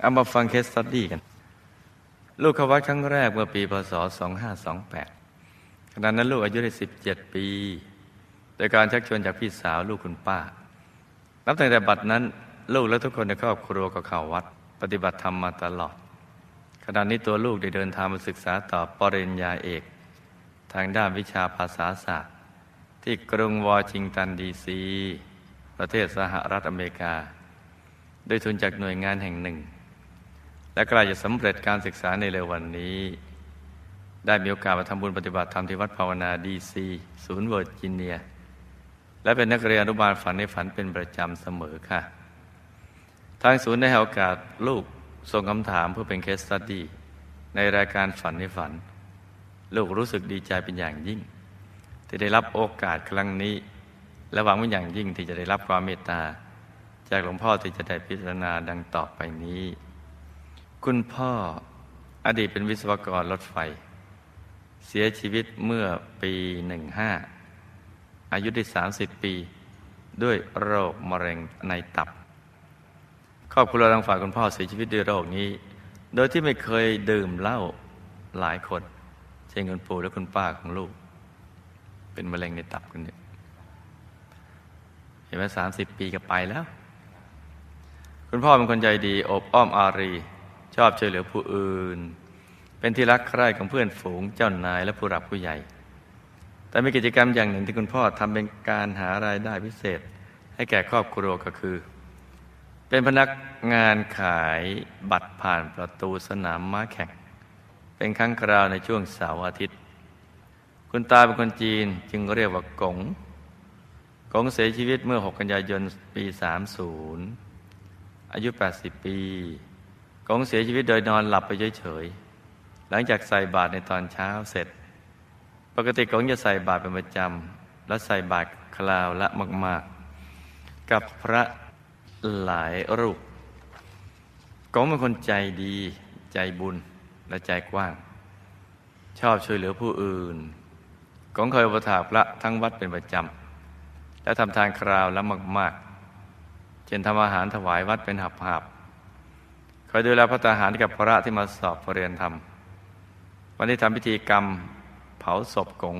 เอามาฟังเคสสตดี้กัน ลูกเข้าวัดครั้งแรกเมื่อปีพศ 2528 ขณะนั้นลูกอายุได้ 17 ปี โดยการชักชวนจากพี่สาวลูกคุณป้า นับตั้งแต่บัดนั้น ลูกและทุกคนในครอบครัวก็เข้าวัด ปฏิบัติธรรมมาตลอด ขณะนี้ตัวลูกได้เดินทางมาศึกษาต่อปริญญาเอก ทางด้านวิชาภาษาศาสตร์ ที่กรุงวอชิงตันดีซีประเทศสหรัฐอเมริกา โดยทุนจากหน่วยงานแห่งหนึ่ง และใกล้จะสำเร็จการศึกษาในเร็ววันนี้ ได้มีโอกาสมาทำบุญปฏิบัติธรรมที่วัดภาวนาดีซีศูนย์เวอร์จิเนีย และเป็นนักเรียนอนุบาลฝันในฝันเป็นประจำเสมอค่ะ ทางศูนย์ได้ให้โอกาสลูกส่งคำถามเพื่อเป็นเคสตัดดี้ในรายการฝันในฝัน ลูกรู้สึกดีใจเป็นอย่างยิ่ง ที่ได้รับโอกาสครั้งนี้ และหวังว่าอย่างยิ่งที่จะได้รับความเมตตา จากหลวงพ่อที่จะได้พิจารณาดังต่อไปนี้ คุณพ่ออดีตเป็นวิศวกรรถไฟ เสียชีวิตเมื่อปีหนึ่งห้าอายุได้30ปี ด้วยโรคมะเร็งในตับ ครอบครัวทางฝ่ายคุณพ่อเสียชีวิตด้วยโรคนี้ โดยที่ไม่เคยดื่มเหล้าหลายคน เช่นคุณปู่และคุณป้าของลูก เป็นมะเร็งในตับกันเนี่ยเห็นไหมสามสิบปีก็ไปแล้ว คุณพ่อเป็นคนใจดี อบอ้อมอารี ชอบช่วยเหลือผู้อื่น เป็นที่รักใคร่ของเพื่อนฝูงเจ้านายและผู้รับผู้ใหญ่ แต่มีกิจกรรมอย่างหนึ่งที่คุณพ่อทำเป็นการหารายได้พิเศษ ให้แก่ครอบครัวก็คือ เป็นพนักงานขายบัตรผ่านประตูสนามม้าแข่ง เป็นครั้งคราวในช่วงเสาร์อาทิตย์ คุณตาเป็นคนจีนจึงเรียกว่ากงกงเสียชีวิตเมื่อ 6 กันยายนปี 30 อายุ 80 ปี กงเสียชีวิตโดยนอนหลับไปเฉยๆ หลังจากใส่บาตรในตอนเช้าเสร็จ ปกติกงจะใส่บาตรเป็นประจำและใส่บาตรคราวละมาก ๆ กับพระหลายรูปกงเป็นคนใจดีใจบุญและใจกว้าง ชอบช่วยเหลือผู้อื่นกงเคยอุปถาพระทั้งวัดเป็นประจำและทำทานคราวละมาก ๆ เช่นทำอาหารถวายวัดเป็นหับๆ คอยดูแลพระทหารกับพระที่มาสอบปรริญญาธรรม วันที่ทำพิธีกรรมเผาศพกง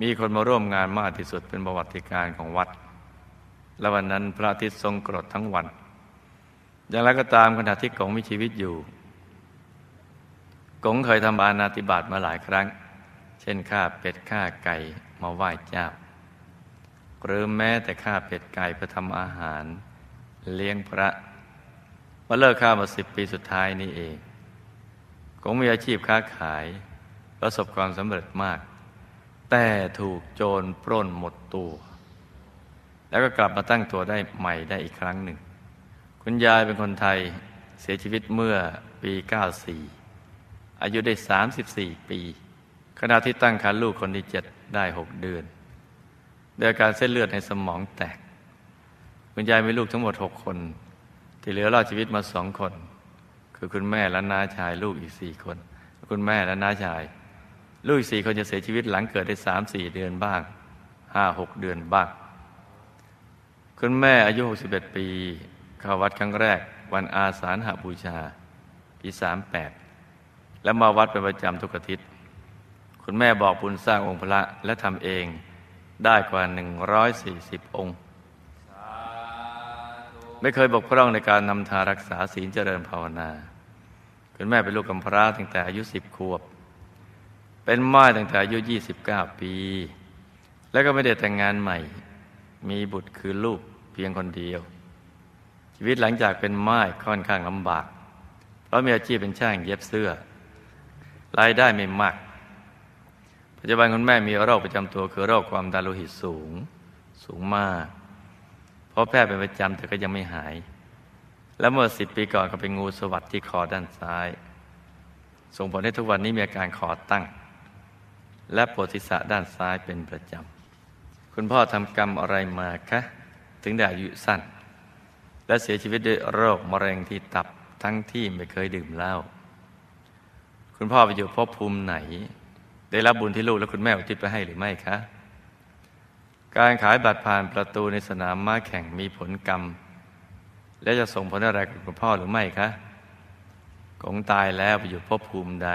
มีคนมาร่วมงานมากที่สุดเป็นประวัติการของวัด และวันนั้นพระอาทิตย์ทรงกรดทั้งวัน อย่างไรก็ตามขณะที่กงมีชีวิตอยู่ กงเคยทำอานาติบาตมาหลายครั้ง เช่นฆ่าเป็ดฆ่าไก่มาไหว้เจ้าหรือแม้แต่ฆ่าเป็ดไก่เพื่อทำอาหาร เลี้ยงพระ มาเลิกฆ่ามาสิบปีสุดท้ายนี้เองกงมีอาชีพค้าขาย ประสบความสำเร็จมาก แต่ถูกโจรปล้นหมดตัว แล้วก็กลับมาตั้งตัวได้ใหม่ได้อีกครั้งหนึ่ง คุณยายเป็นคนไทยเสียชีวิตเมื่อปี 94 อายุได้ 34 ปี ขณะที่ตั้งครรภ์ลูกคนที่เจ็ดได้ 6 เดือนโดยอาการเส้นเลือดในสมองแตก คุณยายมีลูกทั้งหมด 6 คน ที่เหลือรอดชีวิตมาสองคน คือคุณแม่และน้าชายลูกอีกสี่คน คุณแม่และน้าชาย ลูกอีกสี่คนจะเสียชีวิตหลังเกิดได้สามสี่เดือนบ้างห้าหกเดือนบ้าง คุณแม่อายุ 61 ปี เข้าวัดครั้งแรก วันอาสาฬหบูชา ปี38และมาวัดเป็นประจำทุกอาทิตย์ คุณแม่บอกบุญสร้างองค์พระและทำเองได้กว่า 140 องค์ ไม่เคยบกพร่องในการนำทารักษาศีลเจริญภาวนา คุณแม่เป็นลูกกำพร้าตั้งแต่อายุ10ขวบ เป็นม่ายตั้งแต่อายุ29ปี แล้วก็ไม่ได้แต่งงานใหม่ มีบุตรคือลูกเพียงคนเดียว ชีวิตหลังจากเป็นม่ายค่อนข้างลำบาก เพราะมีอาชีพเป็นช่างเย็บเสื้อ รายได้ไม่มาก ปัจจุบันคุณแม่มีโรคประจำตัวคือโรคความดันโลหิตสูง สูงมาก พราะแพทย์เป็นประจำแต่ก็ยังไม่หาย และเมื่อสิบปีก่อนก็เป็นงูสวัสดที่คอด้านซ้าย ส่งผลให้ทุกวันนี้มีอาการคอตั้ง และปวดศีรษะด้านซ้ายเป็นประจำ คุณพ่อทำกรรมอะไรมาคะ ถึงได้อายุสั้น และเสียชีวิตด้วยโรคมะเร็งที่ตับทั้งที่ไม่เคยดื่มเหล้าคุณพ่อไปอยู่ภพภูมิไหน ได้รับบุญที่ลูกและคุณแม่อุทิศไปให้หรือไม่คะ การขายบัตรผ่านประตูในสนามม้าแข่งมีผลกรรม และจะส่งผลอะไรกับคุณพ่อหรือไม่คะกงตายแล้วไปอยู่ภพภูมิใด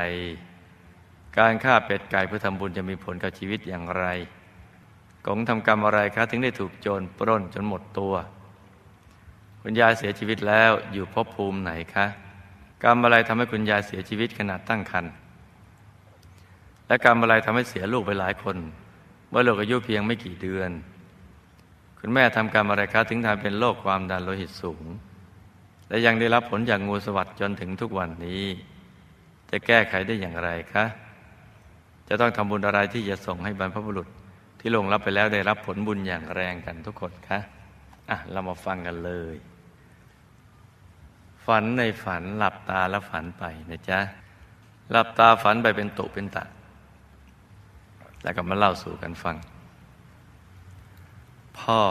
การฆ่าเป็ดไก่เพื่อทำบุญจะมีผลกับชีวิตอย่างไรกงทำกรรมอะไรคะถึงได้ถูกโจรปล้นจนหมดตัวคุณยายเสียชีวิตแล้วอยู่ภพภูมิไหนคะกรรมอะไรทำให้คุณยายเสียชีวิตขณะตั้งครรภ์และกรรมอะไรทำให้เสียลูกไปหลายคน เมื่อลูกอายุเพียงไม่กี่เดือน คุณแม่ทำกรรมอะไรคะถึงทำเป็นโรคความดันโลหิตสูง และยังได้รับผลจากงูสวัสด์จนถึงทุกวันนี้ จะแก้ไขได้อย่างไรคะ จะต้องทำบุญอะไรที่จะส่งให้บรรพบุรุษที่ลงรับไปแล้วได้รับผลบุญอย่างแรงกันทุกคนคะอะเรามาฟังกันเลย ฝันในฝันหลับตาแล้วฝันไปนะจ๊ะหลับตาฝันไปเป็นตุเป็นตะ แล้วก็มาเล่าสู่กันฟัง พ่อ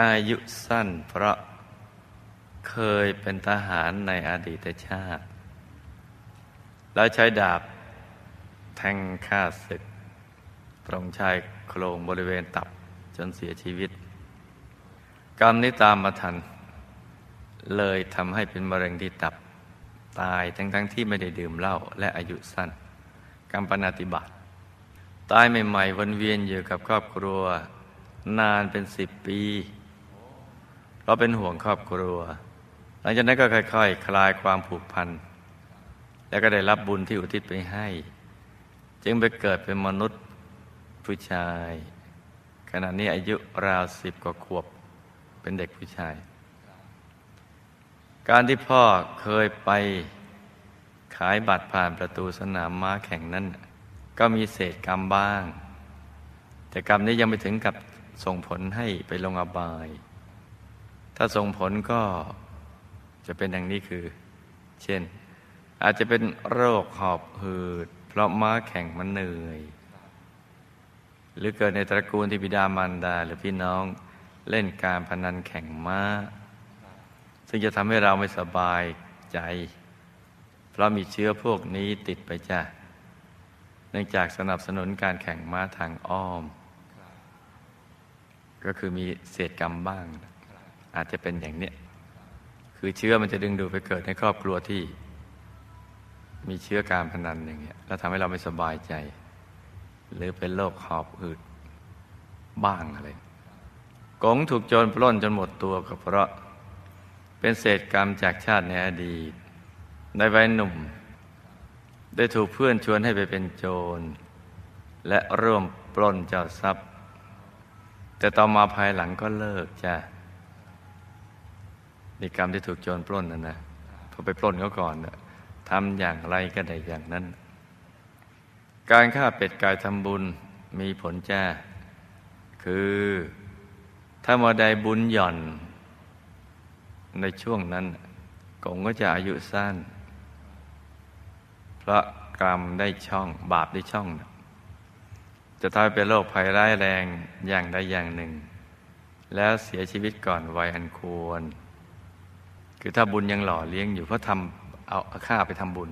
อายุสั้นเพราะเคยเป็นทหารในอดีตชาติ แล้วใช้ดาบแทงฆ่าศึก ตรงชายโครงบริเวณตับจนเสียชีวิต กรรมนี้ตามมาทัน เลยทำให้เป็นมะเร็งที่ตับตายทั้งๆทที่ไม่ได้ดื่มเหล้าและอายุสั้นกรรมปนาติบัติ ตายใหม่ๆวนเวียนอยู่กับครอบครัว นานเป็นสิบปี เราเป็นห่วงครอบครัว หลังจากนั้นก็ค่อยๆคคลายความผูกพัน แล้วก็ได้รับบุญที่อุทิศไปให้ จึงไปเกิดเป็นมนุษย์ผู้ชาย ขณะนี้อายุราวสิบกว่าขวบ เป็นเด็กผู้ชาย การที่พ่อเคยไปขายบัตรผ่านประตูสนามม้าแข่งนั้น ก็มีเศษกรรมบ้าง แต่กรรมนี้ยังไม่ถึงกับส่งผลให้ไปลงอบาย ถ้าส่งผลก็จะเป็นอย่างนี้คือ เช่น อาจจะเป็นโรคหอบหืด เพราะม้าแข่งมันเหนื่อย หรือเกิดในตระกูลที่บิดามารดา หรือพี่น้องเล่นการพนันแข่งม้า ซึ่งจะทำให้เราไม่สบายใจ เพราะมีเชื้อพวกนี้ติดไปจ้ะ เนื่องจากสนับสนุนการแข่งม้าทางอ้อม ก็คือมีเศษกรรมบ้าง อาจจะเป็นอย่างเนี้ยคือเชื้อมันจะดึงดูดไปเกิดในครอบครัวที่ มีเชื้อการพนันอย่างเงี้ยแล้วทำให้เราไม่สบายใจ หรือเป็นโรคหอบหืดบ้างอะไรกงถูกโจรปล้นจนหมดตัวก็เพราะ เป็นเศษกรรมจากชาติในอดีตในวัยหนุ่ม ได้ถูกเพื่อนชวนให้ไปเป็นโจร และร่วมปล้นเจ้าทรัพย์ แต่ต่อมาภายหลังก็เลิกจ้ะนี่กรรมที่ถูกโจรปล้นนะนะพอไปปล้นเขาก่อนนะทำอย่างไรก็ได้อย่างนั้น การฆ่าเป็ดกายทำบุญมีผลจ้าคือถ้ามาใดบุญหย่อน ในช่วงนั้นกงก็จะอายุสั้น ราะกรรมได้ช่อง บาปได้ช่อง จะทำให้เป็นโรคภัยร้ายแรงอย่างใดอย่างหนึ่ง แล้วเสียชีวิตก่อนวัยอันควร คือถ้าบุญยังหล่อเลี้ยงอยู่เพราะทำเอาค่าไปทำบุญ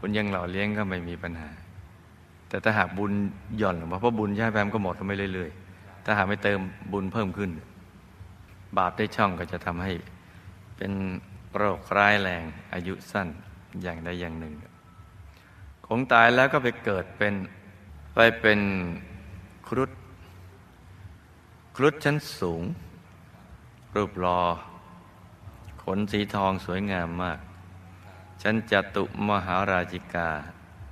บุญยังหล่อเลี้ยงก็ไม่มีปัญหา แต่ถ้าหากบุญหย่อนลงมาเพราะบุญย่ายแปมก็หมดไปเรื่อยๆ ถ้าหากไม่เติมบุญเพิ่มขึ้น บาปได้ช่องก็จะทำให้เป็นโรคร้ายแรงอายุสั้นอย่างใดอย่างหนึ่ง คงตายแล้วก็ไปเกิดเป็นไปเป็นครุฑครุฑชั้นสูง รูปรอ ขนสีทองสวยงามมาก ชั้นจตุมหาราชิกา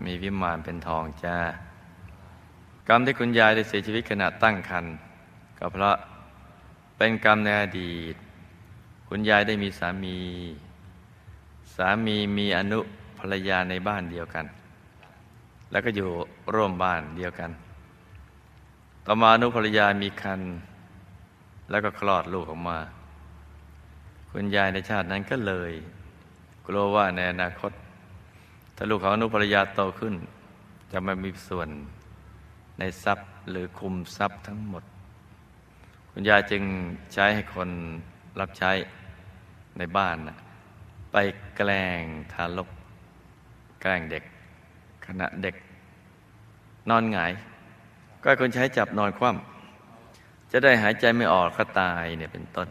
มีวิมานเป็นทองจ้ากรรมที่คุณยายได้เสียชีวิตขณะตั้งครรภ์ก็เพราะเป็นกรรมในอดีต คุณยายได้มีสามี สามีมีอนุภรรยาในบ้านเดียวกัน แล้วก็อยู่ร่วมบ้านเดียวกัน ต่อมาอนุภรรยามีคันแล้วก็คลอดลูกออกมา คุณยายในชาตินั้นก็เลย กลัวว่าในอนาคต ถ้าลูกของอนุภรรยาโตขึ้น จะไม่มีส่วนในทรัพย์หรือคุมทรัพย์ทั้งหมด คุณยายจึงใช้ให้คนรับใช้ในบ้านนะไปแกล้งทารกแกล้งเด็ก ขณะเด็กนอนหงาย ก็คนใช้จับนอนคว่ำจะได้หายใจไม่ออกก็ตายเนี่ยเป็นต้น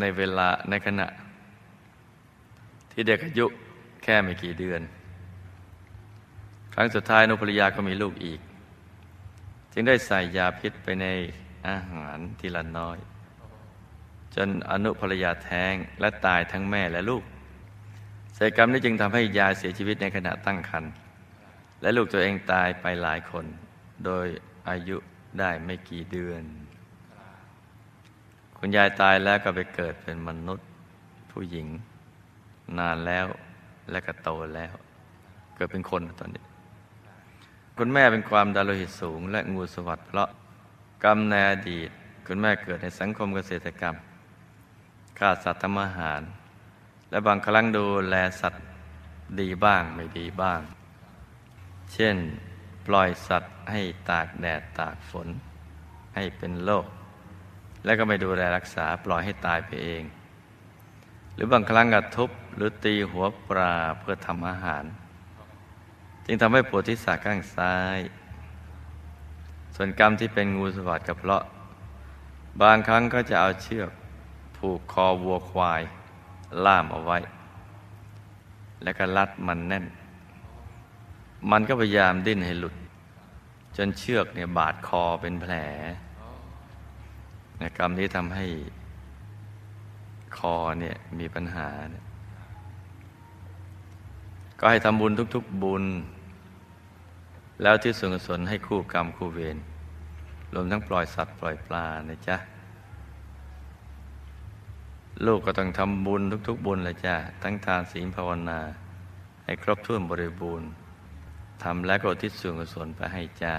ในเวลาในขณะ ที่เด็กอายุแค่ไม่กี่เดือน ครั้งสุดท้ายนุภริยาก็มีลูกอีก จึงได้ใส่ยาพิษไปในอาหารทีละน้อย จนอนุภรรยาแท้งและตายทั้งแม่และลูก สายกรรมนี้จึงทำให้ยายเสียชีวิตในขณะตั้งครรภ์และลูกตัวเองตายไปหลายคน โดยอายุได้ไม่กี่เดือน คุณยายตายแล้วก็ไปเกิดเป็นมนุษย์ ผู้หญิง นานแล้วและก็โตแล้ว เกิดเป็นคนตอนนี้ คุณแม่เป็นความดันโลหิตสูง และงูสวัสด์เพราะกรรมในอดีต คุณแม่เกิดในสังคมเกษตรกรรมฆ่าสัตว์ทำอาหาร และบางครั้งดูแลสัตว์ดีบ้างไม่ดีบ้าง เช่น ปล่อยสัตว์ให้ตากแดดตากฝน ให้เป็นโรคและก็ไม่ดูแลรักษาปล่อยให้ตายไปเอง หรือบางครั้งกระทุบหรือตีหัวปลาเพื่อทำอาหาร จึงทำให้ปวดที่สาข้างซ้าย ส่วนกรรมที่เป็นงูสวัสด์ก็เพาะ บางครั้งก็จะเอาเชือกผูกคอวัวควาย ล่ามเอาไว้ แล้วก็รัดมันแน่น มันก็พยายามดิ้นให้หลุด จนเชือกเนี่ยบาดคอเป็นแผลนะกรรมนี้ทำให้คอเนี่ยมีปัญหา ก็ให้ทำบุญทุก ๆบุญ แล้วที่ส่วนกุศลให้คู่กรรมคู่เวรรวมทั้งปล่อยสัตว์ปล่อยปลานะจ๊ะ ลูกก็ต้องทำบุญทุก ๆ บุญเลยจ้ะทั้งทานศีลภาวนา ให้ครบถ้วนบริบูรณ์ทำแล้วก็ทิศส่วนกุศลไปให้จ้า